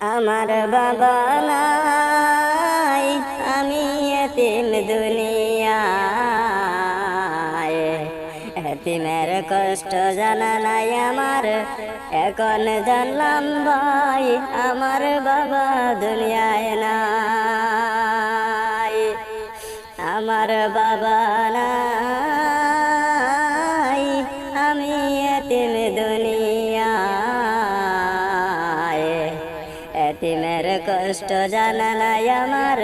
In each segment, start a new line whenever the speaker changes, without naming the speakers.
আমার বাবা নাই, আমি এতিম দুনিয়ায়। এতিমের কষ্ট জানা নাই আমার, এখন জানলাম ভাই, আমার বাবা দুনিয়ায় নাই। আমার বাবা নাই। কষ্ট জানালাই আমার।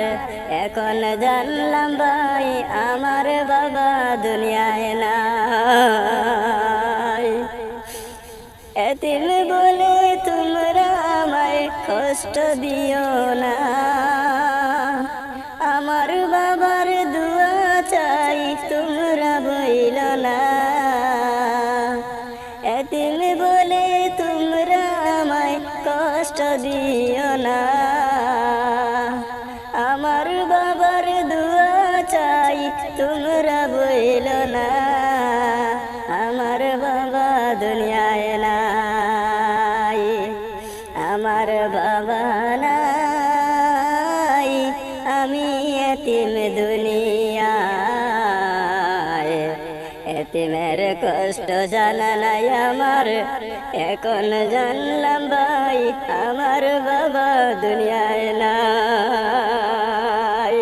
এখন জানলাম ভাই, আমার বাবা দুনিয়ায় না এতিম বলে তোমরা আমায় কষ্ট দিও না। দিও না। আমার বাবার দুয়া চাই, তোমরা বইল না। আমার বাবা দুনিয়ায় নাই, আমার বাবা নাই। আমি এতিম দুনিয়ায়। এতিমের কষ্ট জানা নাই আমার। এখন জানলাম ভাই, আমার বাবা দুনিয়ায় নাই।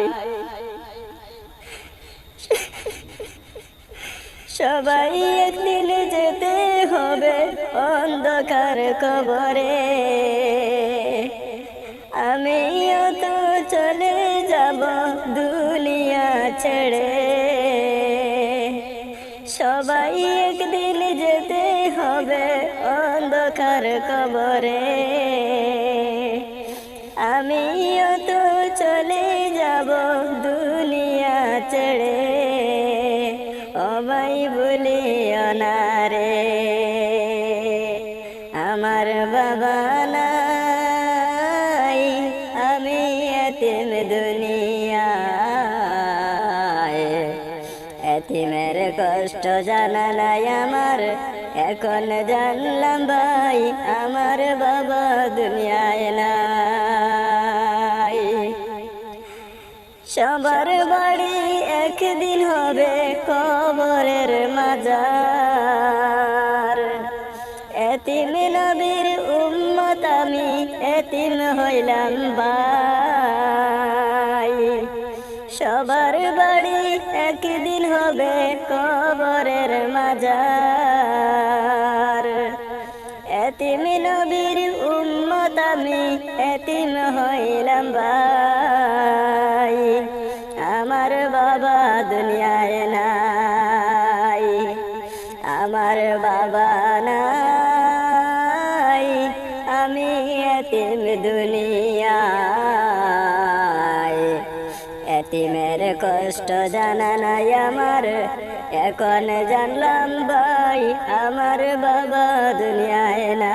সবাই একদিন যেতে হবে অন্ধকার কবরে। আমিও তো চলে যাব দুনিয়া ছেড়ে। সবাই একদিন হবে অন্ধকার কবরে। আমিও তো চলে যাব দুনিয়া ছেড়ে। অবাই বলি অনারে আমার বাবা এতিমের কষ্ট জানা নাই আমার। এখন জানলাম ভাই, আমার বাবা দুনিয়ায় নাই। সবার বাড়ি একদিন হবে কবরের মাজার। এতিম নবীর উম্মত আমি এতিম হইলাম ভাই। সবার বাড়ি একদিন হবে কবরের মাজার। এতিম নবীর উম্মত আমি এতিম হইলাম ভাই। আমার বাবা দুনিয়ায় নাই, আমার বাবা নাই। কষ্ট জানা নাই আমার এখন জানলাম ভাই আমার বাবা দুনিয়ায় না